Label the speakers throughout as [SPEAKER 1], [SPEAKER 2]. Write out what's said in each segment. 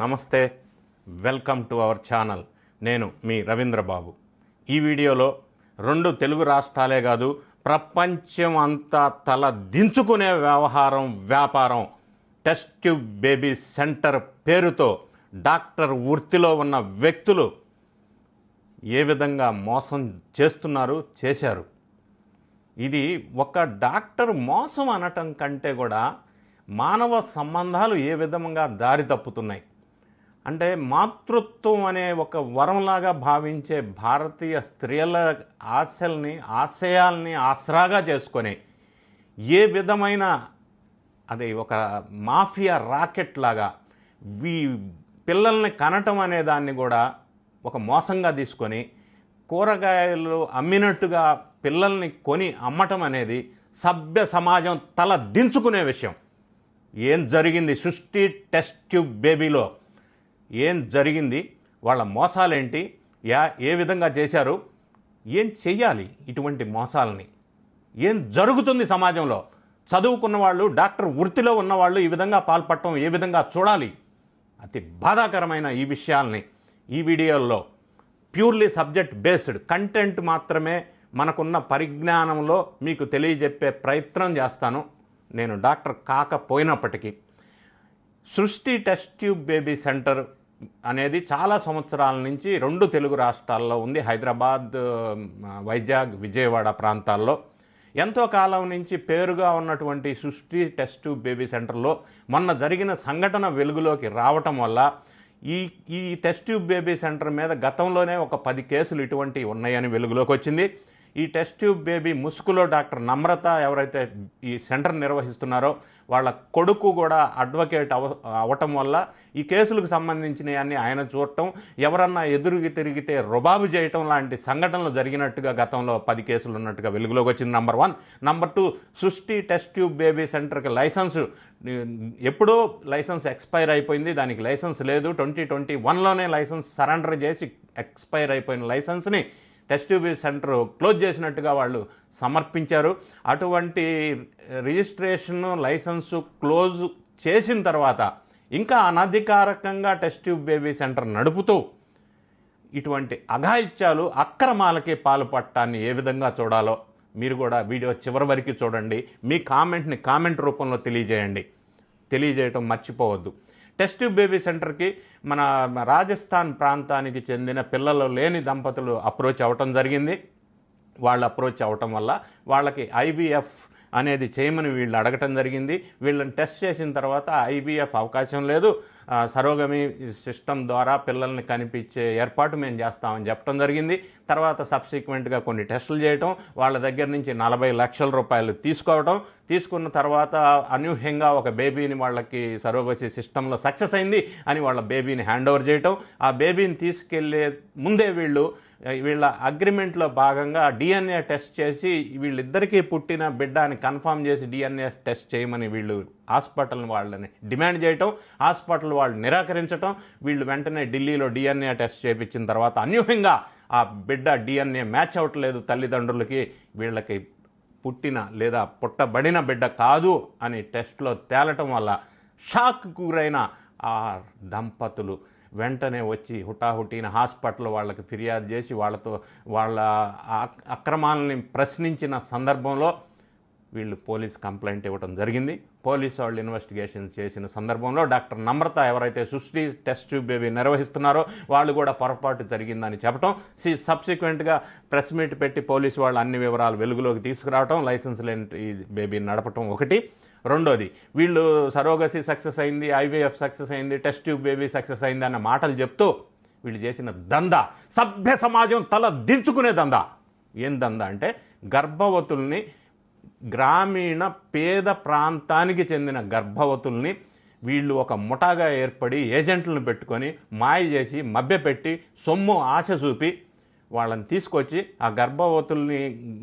[SPEAKER 1] నమస్తే welcome to our channel. నేను మీ రవీంద్రబాబు ఈ వీడియోలో రెండు తెలుగు రాష్ట్రాలే కాదు ప్రపంచం అంతా తల దించుకునే వ్యవహారం వ్యాపారం. టెస్ట్ ట్యూబ్ బేబీ సెంటర్ పేరుతో డాక్టర్ వృత్తిలో ఉన్న వ్యక్తులు ఏ విధంగా మోసం చేస్తున్నారు చేశారు. ఇది ఒక డాక్టర్ మోసం అనటం కంటే కూడా మానవ సంబంధాలు ఏ విధంగా దారి తప్పుతున్నాయి? అంటే మాతృత్వం అనే ఒక వరంలాగా భావించే భారతీయ స్త్రీల ఆశల్ని ఆశయాల్ని ఆసరాగా చేసుకొని ఏ విధమైన అది ఒక మాఫియా రాకెట్ లాగా వీ పిల్లల్ని కనటం అనే దాన్ని కూడా ఒక మోసంగా తీసుకొని కూరగాయలు అమ్మినట్టుగా పిల్లల్ని కొని అమ్మటం అనేది సభ్య సమాజం తల దించుకునే విషయం. ఏం జరిగింది? సృష్టి టెస్ట్ ట్యూబ్ బేబీలో ఏం జరిగింది వాళ్ళ మోసాలేంటి యా ఏ విధంగా చేశారు ఏం చెయ్యాలి ఇటువంటి మోసాలని? ఏం జరుగుతుంది సమాజంలో? చదువుకున్న వాళ్ళు డాక్టర్ వృత్తిలో ఉన్నవాళ్ళు ఈ విధంగా పాల్పడటం ఏ విధంగా చూడాలి? అతి బాధాకరమైన ఈ విషయాల్ని ఈ వీడియోల్లో. ప్యూర్లీ సబ్జెక్ట్ బేస్డ్ కంటెంట్ మాత్రమే మనకున్న పరిజ్ఞానంలో మీకు తెలియజెప్పే ప్రయత్నం చేస్తాను. నేను డాక్టర్ కాకపోయినప్పటికీ. సృష్టి టెస్ట్ ట్యూబ్ బేబీ సెంటర్ అనేది చాలా సంవత్సరాల నుంచి రెండు తెలుగు రాష్ట్రాల్లో ఉంది. హైదరాబాద్ వైజాగ్ విజయవాడ ప్రాంతాల్లో. ఎంతో కాలం నుంచి పేరుగా ఉన్నటువంటి సృష్టి టెస్ట్ ట్యూబ్ బేబీ సెంటర్లో మొన్న జరిగిన సంఘటన వెలుగులోకి రావటం వల్ల ఈ ఈ టెస్ట్ ట్యూబ్ బేబీ సెంటర్ మీద గతంలోనే ఒక పది కేసులు ఇటువంటివి ఉన్నాయని వెలుగులోకి వచ్చింది. ఈ టెస్ట్ ట్యూబ్ బేబీ ముసుగులో డాక్టర్ నమ్రత ఎవరైతే ఈ సెంటర్ నిర్వహిస్తున్నారో వాళ్ళ కొడుకు కూడా అడ్వకేట్ అవ అవటం వల్ల ఈ కేసులకు సంబంధించినవన్నీ ఆయన చూడటం ఎవరన్నా ఎదురుగి తిరిగితే రుబాబు చేయటం లాంటి సంఘటనలు జరిగినట్టుగా గతంలో పది కేసులు ఉన్నట్టుగా వెలుగులోకి వచ్చింది. Number one number two Srushti test tube baby సెంటర్కి లైసెన్స్. ఎప్పుడో లైసెన్స్ ఎక్స్పైర్ అయిపోయింది దానికి లైసెన్స్ లేదు. ట్వంటీ ట్వంటీ వన్లోనే లైసెన్స్ సరెండర్ చేసి ఎక్స్పైర్ అయిపోయిన లైసెన్స్ని టెస్ట్ ట్యూబ్ సెంటర్ క్లోజ్ చేసినట్టుగా వాళ్ళు సమర్పించారు. అటువంటి రిజిస్ట్రేషన్ లైసెన్సు క్లోజ్ చేసిన తర్వాత ఇంకా అనధికారికంగా టెస్ట్ ట్యూబ్ బేబీ సెంటర్ నడుపుతూ ఇటువంటి అఘాయిత్యాలు అక్రమాలకి పాల్పడటాన్ని ఏ విధంగా చూడాలో మీరు కూడా వీడియో చివరి వరకు చూడండి. మీ కామెంట్ని కామెంట్ రూపంలో తెలియజేయండి. తెలియజేయటం మర్చిపోవద్దు. టెస్ట్ బేబీ సెంటర్కి మన రాజస్థాన్ ప్రాంతానికి చెందిన పిల్లలు లేని దంపతులు అప్రోచ్ అవ్వటం జరిగింది. వాళ్ళు అప్రోచ్ అవ్వటం వల్ల వాళ్ళకి ఐవీఎఫ్ అనేది చేయమని వీళ్ళు అడగటం జరిగింది. వీళ్ళని టెస్ట్ చేసిన తర్వాత ఐబీఎఫ్ అవకాశం లేదు. సరోగమి సిస్టమ్ ద్వారా పిల్లల్ని కనిపించే ఏర్పాటు మేము చేస్తామని చెప్పడం జరిగింది. తర్వాత సబ్సిక్వెంట్గా కొన్ని టెస్టులు చేయటం వాళ్ళ దగ్గర నుంచి నలభై లక్షల రూపాయలు తీసుకోవటం. తీసుకున్న తర్వాత అనూహ్యంగా ఒక బేబీని వాళ్ళకి సరోగసి సిస్టంలో సక్సెస్ అయింది అని వాళ్ళ బేబీని హ్యాండ్ ఓవర్ చేయటం. ఆ బేబీని తీసుకెళ్ళే ముందే వీళ్ళు వీళ్ళ అగ్రిమెంట్లో భాగంగా డిఎన్ఏ టెస్ట్ చేసి వీళ్ళిద్దరికీ పుట్టిన బిడ్డ అని కన్ఫర్మ్ చేసి డిఎన్ఏ టెస్ట్ చేయమని వీళ్ళు హాస్పిటల్ వాళ్ళని డిమాండ్ చేయటం హాస్పిటల్ వాళ్ళు నిరాకరించటం వీళ్ళు వెంటనే ఢిల్లీలో డిఎన్ఏ టెస్ట్ చేయించిన తర్వాత అన్యూహ్యంగా ఆ బిడ్డ డిఎన్ఏ మ్యాచ్ అవ్వట్లేదు తల్లిదండ్రులకి వీళ్ళకి పుట్టిన లేదా పుట్టబడిన బిడ్డ కాదు అని టెస్ట్లో తేలటం వల్ల షాక్ గురైన ఆ దంపతులు వెంటనే వచ్చి హుటాహుటీన హాస్పిటల్ వాళ్ళకి ఫిర్యాదు చేసి వాళ్ళతో వాళ్ళ అక్రమాలని ప్రశ్నించిన సందర్భంలో వీళ్ళు పోలీస్ కంప్లైంట్ ఇవ్వడం జరిగింది. పోలీస్ వాళ్ళు ఇన్వెస్టిగేషన్ చేసిన సందర్భంలో డాక్టర్ నమ్రత ఎవరైతే సృష్టి టెస్ట్ ట్యూబ్ బేబీ నిర్వహిస్తున్నారో వాళ్ళు కూడా పొరపాటు జరిగిందని చెప్పడం సి సబ్సిక్వెంట్గా ప్రెస్ మీట్ పెట్టి పోలీసు వాళ్ళు అన్ని వివరాలు వెలుగులోకి తీసుకురావటం. లైసెన్స్ లేని ఈ బేబీని నడపటం ఒకటి. రెండోది వీళ్ళు సరోగసి సక్సెస్ అయింది ఐవీఎఫ్ సక్సెస్ అయింది టెస్ట్ ట్యూబ్ బేబీ సక్సెస్ అయింది అన్న మాటలు చెప్తూ వీళ్ళు చేసిన దందా సభ్య సమాజం తల దించుకునే దందా. ఏం దందా అంటే గర్భవతుల్ని గ్రామీణ పేద ప్రాంతానికి చెందిన గర్భవతుల్ని వీళ్ళు ఒక ముఠాగా ఏర్పడి ఏజెంట్లను పెట్టుకొని మాయ చేసి మభ్యపెట్టి సొమ్ము ఆశ చూపి వాళ్ళని తీసుకొచ్చి ఆ గర్భవతుల్ని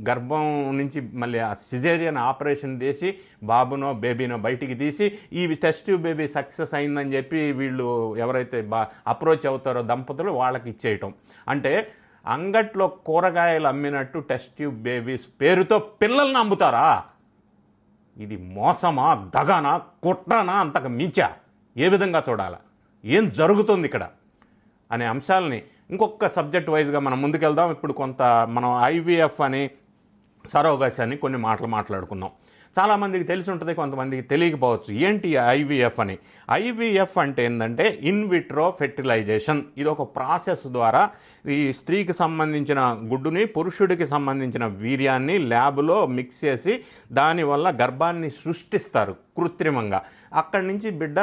[SPEAKER 1] గర్భం నుంచి మళ్ళీ ఆ సిజేరియన్ ఆపరేషన్ చేసి బాబునో బేబీనో బయటికి తీసి ఈ టెస్ట్ ట్యూబ్ బేబీ సక్సెస్ అయిందని చెప్పి వీళ్ళు ఎవరైతే బా అప్రోచ్ అవుతారో దంపతులు వాళ్ళకి ఇచ్చేయటం. అంటే అంగట్లో కూరగాయలు అమ్మినట్టు టెస్ట్ ట్యూబ్ బేబీస్ పేరుతో పిల్లల్ని అమ్ముతారా? ఇది మోసమా దగనా కుట్రనా అంతకు మించా? ఏ విధంగా చూడాలా? ఏం జరుగుతుంది ఇక్కడ? అనే అంశాలని ఇంకొక సబ్జెక్ట్ వైజ్గా మనం ముందుకెళ్దాం. ఇప్పుడు కొంత మనం ఐవీఎఫ్ అని సరోగసి అని కొన్ని మాటలు మాట్లాడుకుందాం. చాలామందికి తెలిసి ఉంటుంది కొంతమందికి తెలియకపోవచ్చు. ఏంటి ఐవీఎఫ్ అని? ఐవీఎఫ్ అంటే ఏంటంటే ఇన్విట్రో ఫెర్టిలైజేషన్. ఇది ఒక ప్రాసెస్ ద్వారా ఈ స్త్రీకి సంబంధించిన గుడ్డుని పురుషుడికి సంబంధించిన వీర్యాన్ని ల్యాబ్లో మిక్స్ చేసి దానివల్ల గర్భాన్ని సృష్టిస్తారు కృత్రిమంగా. అక్కడి నుంచి బిడ్డ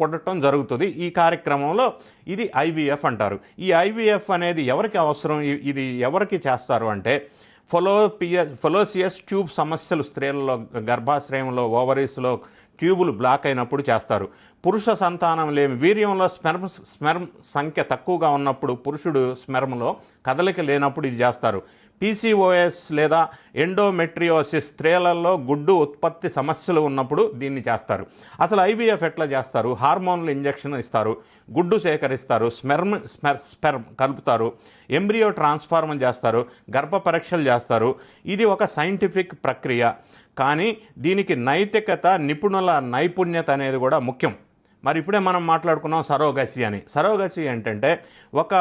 [SPEAKER 1] పుట్టడం జరుగుతుంది. ఈ కార్యక్రమంలో ఇది ఐవీఎఫ్ అంటారు. ఈ ఐవీఎఫ్ అనేది ఎవరికి అవసరం? ఇది ఎవరికి చేస్తారు అంటే ఫొలోపియ ఫొలోసియస్ ట్యూబ్ సమస్యలు స్త్రీలలో గర్భాశ్రయంలో ఓవరీస్లో ట్యూబులు బ్లాక్ అయినప్పుడు చేస్తారు. పురుష సంతానం లేని వీర్యంలో స్మెర్మ్ స్మెర్మ్ సంఖ్య తక్కువగా ఉన్నప్పుడు పురుషుడు స్మెర్మ్లో కదలిక లేనప్పుడు ఇది చేస్తారు. పీసీఓఎస్ లేదా ఎండోమెట్రియోసిస్ స్త్రీలలో గుడ్డు ఉత్పత్తి సమస్యలు ఉన్నప్పుడు దీన్ని చేస్తారు. అసలు ఐవీఎఫ్ ఎట్లా చేస్తారు? హార్మోన్లు ఇంజెక్షన్ ఇస్తారు గుడ్డు సేకరిస్తారు స్మెర్మ్ స్మెర్ స్పెర్మ్ కలుపుతారు ఎంబ్రియో ట్రాన్స్ఫార్మర్ చేస్తారు గర్భ పరీక్షలు చేస్తారు. ఇది ఒక సైంటిఫిక్ ప్రక్రియ. కానీ దీనికి నైతికత నిపుణుల నైపుణ్యత అనేది కూడా ముఖ్యం. మరి ఇప్పుడే మనం మాట్లాడుకున్నాం సరోగసి అని. సరోగసి ఏంటంటే ఒక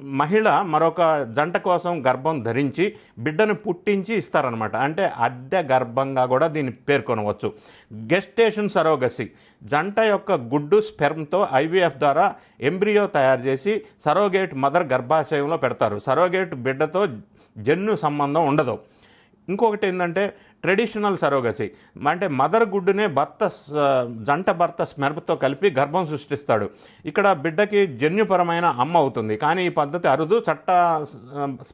[SPEAKER 1] మహిళ మరొక జంట కోసం గర్భం ధరించి బిడ్డను పుట్టించి ఇస్తారనమాట అంటే అద్దె గర్భంగా కూడా దీన్ని పేర్కొనవచ్చు. Gestation surrogacy. జంట యొక్క గుడ్డు స్పెర్మ్తో ఐవీఎఫ్ ద్వారా ఎంబ్రియో తయారు చేసి సరోగేట్ మదర్ గర్భాశయంలో పెడతారు. సరోగేట్ బిడ్డతో జన్యు సంబంధం ఉండదు. ఇంకొకటి ఏంటంటే ట్రెడిషనల్ సరోగసి. అంటే మదర్ గుడ్డునే భర్త జంట భర్త స్మెర్ప్తో కలిపి గర్భం సృష్టిస్తాడు. ఇక్కడ బిడ్డకి జన్యుపరమైన అమ్మ అవుతుంది. కానీ ఈ పద్ధతి అరుదు చట్ట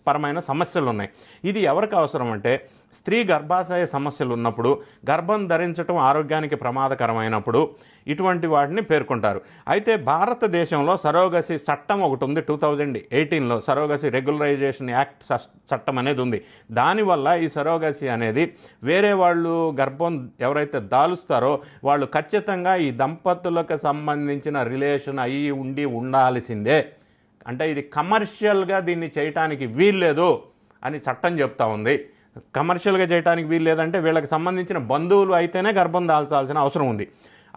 [SPEAKER 1] పరమైన సమస్యలు ఉన్నాయి ఇది ఎవరికి అవసరం అంటే స్త్రీ గర్భాశయ సమస్యలు ఉన్నప్పుడు గర్భం ధరించడం ఆరోగ్యానికి ప్రమాదకరమైనప్పుడు ఇటువంటి వాటిని పేర్కొంటారు. అయితే భారతదేశంలో సరోగసి చట్టం ఒకటి ఉంది టూ థౌజండ్ ఎయిటీన్లో. సరోగసి రెగ్యులరైజేషన్ యాక్ట్ చట్టం అనేది ఉంది. దానివల్ల ఈ సరోగసి అనేది వేరే వాళ్ళు గర్భం ఎవరైతే దాలుస్తారో వాళ్ళు ఖచ్చితంగా ఈ దంపతులకు సంబంధించిన రిలేషన్ అయ్యి ఉండి ఉండాల్సిందే. అంటే ఇది కమర్షియల్గా దీన్ని చేయటానికి వీల్లేదు అని చట్టం చెప్తా ఉంది. కమర్షియల్గా చేయడానికి వీలు లేదంటే వీళ్ళకి సంబంధించిన బంధువులు అయితేనే గర్భం దాల్చాల్సిన అవసరం ఉంది.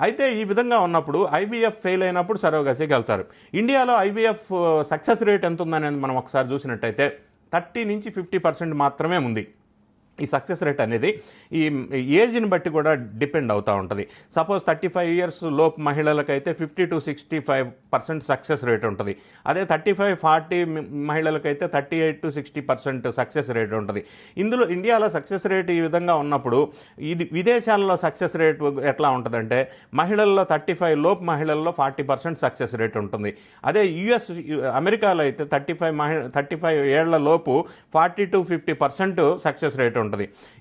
[SPEAKER 1] అయితే ఈ విధంగా ఉన్నప్పుడు ఐవీఎఫ్ ఫెయిల్ అయినప్పుడు సరోగసీకి వెళ్తారు. ఇండియాలో ఐవీఎఫ్ సక్సెస్ రేట్ ఎంత ఉందనేది మనం ఒకసారి చూసినట్టయితే థర్టీ నుంచి ఫిఫ్టీ పర్సెంట్ మాత్రమే ఉంది. ఈ సక్సెస్ రేట్ అనేది ఈ ఏజ్ని బట్టి కూడా డిపెండ్ అవుతూ ఉంటుంది. సపోజ్ థర్టీ ఫైవ్ ఇయర్స్ లోపు మహిళలకైతే fifty to sixty five percent success rate ఉంటుంది. అదే thirty five forty మహిళలకైతే thirty eight to sixty percent success rate ఉంటుంది. ఇందులో ఇండియాలో సక్సెస్ రేట్ ఈ విధంగా ఉన్నప్పుడు ఇది విదేశాల్లో సక్సెస్ రేట్ ఎట్లా ఉంటుందంటే మహిళల్లో థర్టీ ఫైవ్ లోపు మహిళల్లో ఫార్టీ పర్సెంట్ సక్సెస్ రేట్ ఉంటుంది. అదే యుఎస్ అమెరికాలో అయితే థర్టీ ఫైవ్ మహి థర్టీ ఫైవ్ ఏళ్ళ లోపు forty to fifty percent success rate ఉంటుంది.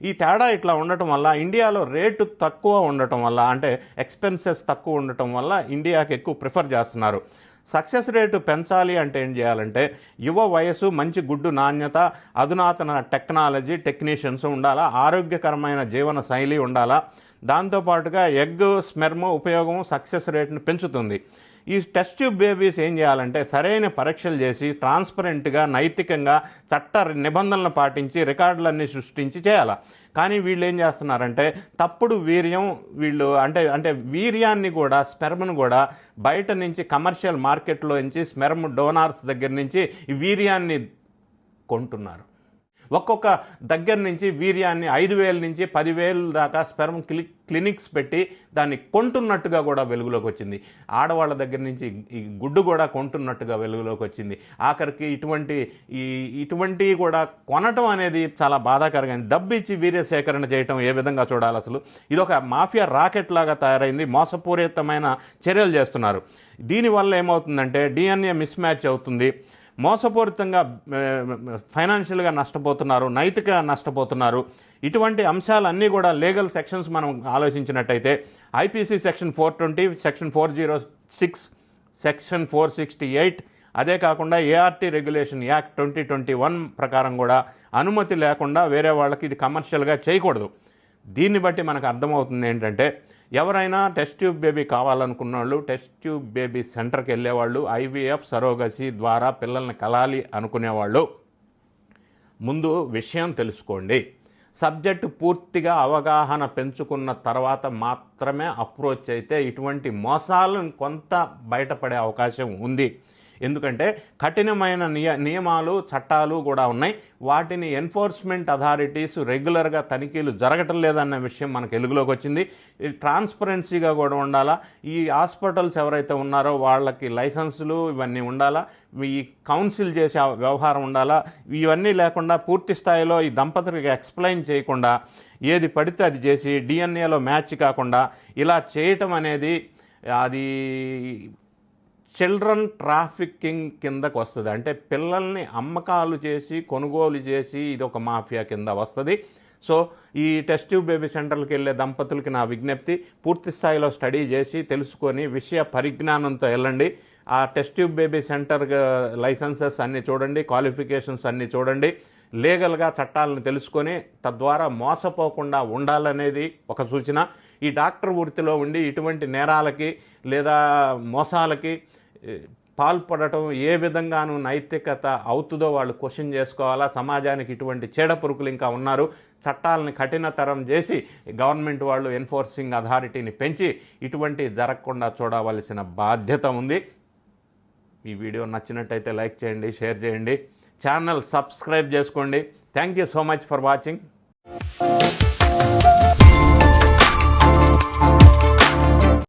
[SPEAKER 1] ఈ తేడా ఇట్లా ఉండటం వల్ల ఇండియాలో రేటు తక్కువ ఉండటం వల్ల అంటే ఎక్స్పెన్సెస్ తక్కువ ఉండటం వల్ల ఇండియాకి ఎక్కువ ప్రిఫర్ చేస్తున్నారు. సక్సెస్ రేటు పెంచాలి అంటే ఏం చేయాలంటే యువ వయసు మంచి గుడ్డు నాణ్యత అధునాతన టెక్నాలజీ టెక్నీషియన్స్ ఉండాలా ఆరోగ్యకరమైన జీవన శైలి ఉండాలా. దాంతోపాటుగా ఎగ్ స్మెర్మ్ ఉపయోగం సక్సెస్ రేట్ను పెంచుతుంది. ఈ టెస్ట్ ట్యూబ్ బేబీస్ ఏం చేయాలంటే సరైన పరీక్షలు చేసి ట్రాన్స్పరెంట్గా నైతికంగా చట్ట నిబంధనలు పాటించి రికార్డులన్నీ సృష్టించి చేయాలి. కానీ వీళ్ళు ఏం చేస్తున్నారంటే తప్పుడు వీర్యం వీళ్ళు అంటే అంటే వీర్యాన్ని కూడా స్పెర్మ్ను కూడా బయట నుంచి కమర్షియల్ మార్కెట్లో నుంచి స్పెర్మ్ డోనార్స్ దగ్గర నుంచి ఈ వీర్యాన్ని కొంటున్నారు. ఒక్కొక్క దగ్గర నుంచి వీర్యాన్ని ఐదు వేల నుంచి పదివేలు దాకా స్పెర్మ్ క్లి క్లినిక్స్ పెట్టి దాన్ని కొంటున్నట్టుగా కూడా వెలుగులోకి వచ్చింది. ఆడవాళ్ళ దగ్గర నుంచి ఈ గుడ్డు కూడా కొంటున్నట్టుగా వెలుగులోకి వచ్చింది. ఆఖరికి ఇటువంటి ఈ ఇటువంటివి కూడా కొనటం అనేది చాలా బాధాకరంగా డబ్బు ఇచ్చి వీర్య సేకరణ చేయటం ఏ విధంగా చూడాలి అసలు? ఇది ఒక మాఫియా రాకెట్ లాగా తయారైంది. మోసపూరితమైన చర్యలు చేస్తున్నారు. దీనివల్ల ఏమవుతుందంటే డిఎన్ఏ మిస్ మ్యాచ్ అవుతుంది. మోసపూరితంగా ఫైనాన్షియల్గా నష్టపోతున్నారు నైతిక నష్టపోతున్నారు. ఇటువంటి అంశాలన్నీ కూడా లీగల్ సెక్షన్స్ మనం ఆలోచించినట్టయితే IPC section four twenty section four zero six section four sixty eight అదే కాకుండా ART regulation act twenty twenty one ప్రకారం కూడా అనుమతి లేకుండా వేరే వాళ్ళకి ఇది కమర్షియల్గా చేయకూడదు. దీన్ని బట్టి మనకు అర్థమవుతుంది ఏంటంటే ఎవరైనా టెస్ట్ ట్యూబ్ బేబీ కావాలనుకున్న వాళ్ళు టెస్ట్ ట్యూబ్ బేబీ సెంటర్కి వెళ్ళేవాళ్ళు ఐవీఎఫ్ సరోగసి ద్వారా పిల్లల్ని కలాలి అనుకునేవాళ్ళు. ముందు విషయం తెలుసుకోండి. సబ్జెక్టు పూర్తిగా అవగాహన పెంచుకున్న తర్వాత మాత్రమే అప్రోచ్ అయితే ఇటువంటి మోసాలను కొంత బయటపడే అవకాశం ఉంది. ఎందుకంటే కఠినమైన నియ నియమాలు చట్టాలు కూడా ఉన్నాయి. వాటిని ఎన్ఫోర్స్మెంట్ అథారిటీస్ రెగ్యులర్గా తనిఖీలు జరగటం లేదన్న విషయం మనకు వెలుగులోకి వచ్చింది. ట్రాన్స్పరెన్సీగా కూడా ఉండాలా? ఈ హాస్పిటల్స్ ఎవరైతే ఉన్నారో వాళ్ళకి లైసెన్సులు ఇవన్నీ ఉండాలా? ఈ కౌన్సిల్ చేసే వ్యవహారం ఉండాలా? ఇవన్నీ లేకుండా పూర్తి స్థాయిలో ఈ దంపతులకు ఎక్స్ప్లెయిన్ చేయకుండా ఏది పడితే అది చేసి డిఎన్ఏలో మ్యాచ్ కాకుండా ఇలా చేయటం అనేది అది చిల్డ్రన్ ట్రాఫికింగ్ కిందకు వస్తుంది. అంటే పిల్లల్ని అమ్మకాలు చేసి కొనుగోలు చేసి ఇది ఒక మాఫియా కింద వస్తుంది. సో ఈ టెస్ట్ ట్యూబ్ బేబీ సెంటర్కి వెళ్ళే దంపతులకి నా విజ్ఞప్తి పూర్తి స్థాయిలో స్టడీ చేసి తెలుసుకొని విషయ పరిజ్ఞానంతో వెళ్ళండి. ఆ test tube baby centre licences అన్నీ చూడండి క్వాలిఫికేషన్స్ అన్నీ చూడండి. లీగల్గా చట్టాలను తెలుసుకొని తద్వారా మోసపోకుండా ఉండాలనేది ఒక సూచన. ఈ డాక్టర్ వృత్తిలో ఉండి ఇటువంటి నేరాలకి లేదా మోసాలకి పాల్పడటం ఏ విధంగానూ నైతికత అవుతుందో వాళ్ళు క్వశ్చన్ చేసుకోవాలా? సమాజానికి ఇటువంటి చెడ పురుకులు ఇంకా ఉన్నారు. చట్టాలని కఠినతరం చేసి గవర్నమెంట్ వాళ్ళు ఎన్ఫోర్సింగ్ అథారిటీని పెంచి ఇటువంటి జరగకుండా చూడవలసిన బాధ్యత ఉంది. ఈ వీడియో నచ్చినట్టయితే లైక్ చేయండి షేర్ చేయండి. ఛానల్ సబ్స్క్రైబ్ చేసుకోండి. Thank you so much for watching.